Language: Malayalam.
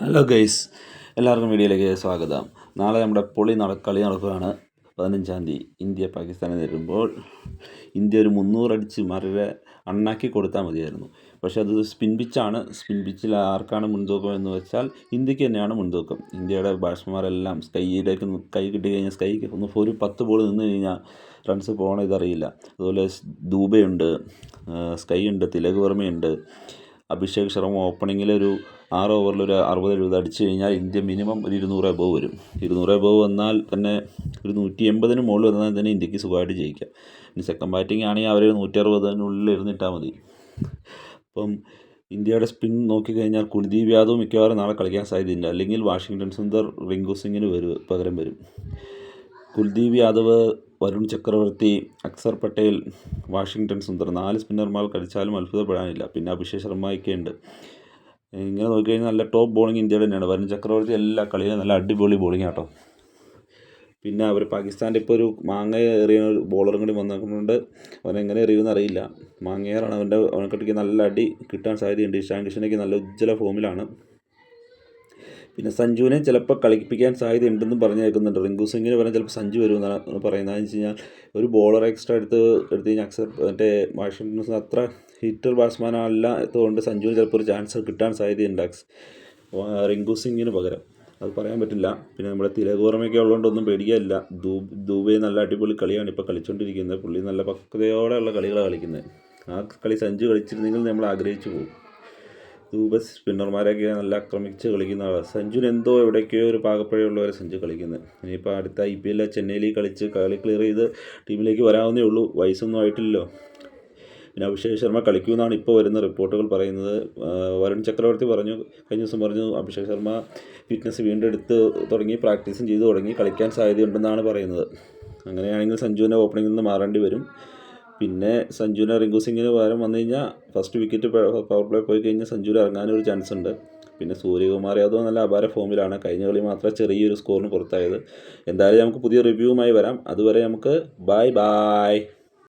ഹലോ ഗൈസ് എല്ലാവർക്കും വീഡിയോയിലേക്ക് സ്വാഗതം. നാളെ നമ്മുടെ പൊളി നട കളി നടക്കുകയാണ് പതിനഞ്ചാം തീയതി. ഇന്ത്യ പാകിസ്ഥാനെ നേരിടുമ്പോൾ ഇന്ത്യ ഒരു മുന്നൂറടിച്ച് മറുപടി അണ്ണാക്കി കൊടുത്താൽ മതിയായിരുന്നു. പക്ഷേ അത് സ്പിൻ പിച്ചാണ് സ്പിൻ പിച്ചിൽ ആർക്കാണ് മുൻതൂക്കം എന്ന് വെച്ചാൽ ഇന്ത്യയ്ക്ക് തന്നെയാണ് മുൻതൂക്കം. ഇന്ത്യയുടെ ബാറ്റ്സ്മാരെല്ലാം സ്കൈയിലേക്ക് കൈ കിട്ടി കഴിഞ്ഞാൽ സ്കൈക്ക് ഒന്ന് ഒരു പത്ത് ബോൾ നിന്ന് കഴിഞ്ഞാൽ റൺസ് പോകണം ഇതറിയില്ല. അതുപോലെ ദൂബയുണ്ട് സ്കൈ ഉണ്ട് തിലക് വർമ്മയുണ്ട്. അഭിഷേക് ശർമ്മ ഓപ്പണിങ്ങിൽ ഒരു ആറ് ഓവറിൽ ഒരു അറുപത് എഴുപത് അടിച്ചു കഴിഞ്ഞാൽ ഇന്ത്യ മിനിമം ഒരു ഇരുന്നൂറ് എബോവ് വരും. ഇരുന്നൂറ് എബോവ് വന്നാൽ തന്നെ ഒരു നൂറ്റി എൺപതിന് മുകളിൽ വന്നാൽ തന്നെ ഇന്ത്യയ്ക്ക് സുഖമായിട്ട് ജയിക്കാം. ഇനി സെക്കൻഡ് ബാറ്റിംഗ് ആണെങ്കിൽ അവർ നൂറ്റി അറുപതിനുള്ളിൽ ഇരുന്നിട്ടാൽ മതി. അപ്പം ഇന്ത്യയുടെ സ്പിൻ നോക്കിക്കഴിഞ്ഞാൽ കുൽദീപ് യാദവ് മിക്കവാറും നാളെ കളിക്കാൻ സാധ്യതയില്ല അല്ലെങ്കിൽ വാഷിങ്ടൺ സുന്ദർ റിങ്കു സിംഗിന് വരും പകരം വരും. കുൽദീപ് യാദവ് വരുൺ ചക്രവർത്തി അക്സർ പട്ടേൽ വാഷിങ്ടൺ സുന്ദർ നാല് സ്പിന്നർമാർ കളിച്ചാലും അത്ഭുതപ്പെടാനില്ല. പിന്നെ അഭിഷേക് ശർമ്മയൊക്കെ ഉണ്ട് ഇങ്ങനെ നോക്കിക്കഴിഞ്ഞാൽ നല്ല ടോപ്പ് ബോളിംഗ് ഇന്ത്യയുടെ തന്നെയാണ്. വരുൺ ചക്രവർത്തി എല്ലാ കളിയിലും നല്ല അടിപൊളി ബോളിംഗ് ആട്ടോ. പിന്നെ അവർ പാകിസ്ഥാന്റെ ഇപ്പോൾ ഒരു മാങ്ങ എറിയ ഒരു ബോളറും കൂടി വന്നിട്ടുണ്ട് അവൻ എങ്ങനെ എറിയുമെന്ന് അറിയില്ല. മാങ്ങയാറാണ് അവന്റെ അവനെക്കുട്ടിക്ക് നല്ല അടി കിട്ടാൻ സാധ്യതയുണ്ട്. ഇഷാൻ കിഷനൊക്കെ നല്ല ഉജ്ജ്വല ഫോമിലാണ് പിന്നെ സഞ്ജുവിനെ ചിലപ്പോൾ കളിപ്പിക്കാൻ സാധ്യതയുണ്ടെന്നും പറഞ്ഞു കേൾക്കുന്നുണ്ട് റിങ്കു സിംഗിന് പറഞ്ഞാൽ ചിലപ്പോൾ സഞ്ജു വരുമെന്നാണ് പറയുന്നത്. എന്ന് വെച്ച് കഴിഞ്ഞാൽ ഒരു ബോളർ എക്സ്ട്രാ എടുത്ത് എടുത്ത് കഴിഞ്ഞാൽ അക്സർ മറ്റേ വാഷിംഗ്ടൺ അത്ര ഹിറ്റർ ബാറ്റ്സ്മാൻ അല്ലാത്തതുകൊണ്ട് സഞ്ജുവിന് ചിലപ്പോൾ ഒരു ചാൻസ് കിട്ടാൻ സാധ്യതയുണ്ട് അക്സ്. റിങ്കു സിംഗിന് പകരം. അത് പറയാൻ പറ്റില്ല. പിന്നെ നമ്മുടെ തിലക് വർമ്മയൊക്കെ ഉള്ളതുകൊണ്ട് ഒന്നും പേടിക്കാനില്ല. ദൂ ദൂബെ നല്ല അടിപൊളി കളിയാണ്. ഇപ്പോൾ കളിച്ചുകൊണ്ടിരിക്കുന്നത് പുള്ളി നല്ല പക്വതയോടെയുള്ള കളികളാണ് കളിക്കുന്നത്. ആ കളി സഞ്ജു കളിച്ചിരുന്നെങ്കിൽ നമ്മൾ ആഗ്രഹിച്ചു പോകും. ദൂബ സ്പിന്നർമാരൊക്കെ നല്ല ആക്രമിച്ച് കളിക്കുന്ന ആളാണ് സഞ്ജുൻ എന്തോ എവിടേക്കോ ഒരു പാകപ്പഴയുള്ളവരെ സഞ്ജു കളിക്കുന്നത് ഇനിയിപ്പോൾ അടുത്ത ഐ പി എല്ലിൽ ചെന്നൈയിൽ കളിച്ച് കളി ക്ലിയർ ചെയ്ത് ടീമിലേക്ക് വരാവുന്നേ ഉള്ളൂ. വയസ്സൊന്നും ആയിട്ടില്ലല്ലോ. പിന്നെ അഭിഷേക് ശർമ്മ കളിക്കുമെന്നാണ് ഇപ്പോൾ വരുന്ന റിപ്പോർട്ടുകൾ പറയുന്നത്. വരുൺ ചക്രവർത്തി പറഞ്ഞു കഴിഞ്ഞ ദിവസം പറഞ്ഞു അഭിഷേക് ശർമ്മ ഫിറ്റ്നസ് വീണ്ടും എടുത്ത് തുടങ്ങി പ്രാക്ടീസും ചെയ്തു തുടങ്ങി കളിക്കാൻ സാധ്യതയുണ്ടെന്നാണ് പറയുന്നത്. അങ്ങനെയാണെങ്കിൽ സഞ്ജുവിന്റെ ഓപ്പണിംഗിൽ നിന്ന് മാറേണ്ടി വരും. പിന്നെ സഞ്ജുവിനെ റിങ്കു സിംഗിന് പകരം വന്നു കഴിഞ്ഞാൽ ഫസ്റ്റ് വിക്കറ്റ് പവർ പ്ലേ പോയി കഴിഞ്ഞാൽ സഞ്ജുവിന് ഇറങ്ങാനൊരു ചാൻസ് ഉണ്ട്. പിന്നെ സൂര്യകുമാർ യാദവ് നല്ല അപാര ഫോമിലാണ് കഴിഞ്ഞ കളി മാത്രം ചെറിയൊരു സ്കോറിന് പുറത്തായത്. എന്തായാലും നമുക്ക് പുതിയ റിവ്യൂവുമായി വരാം. അതുവരെ നമുക്ക് ബൈ ബായ്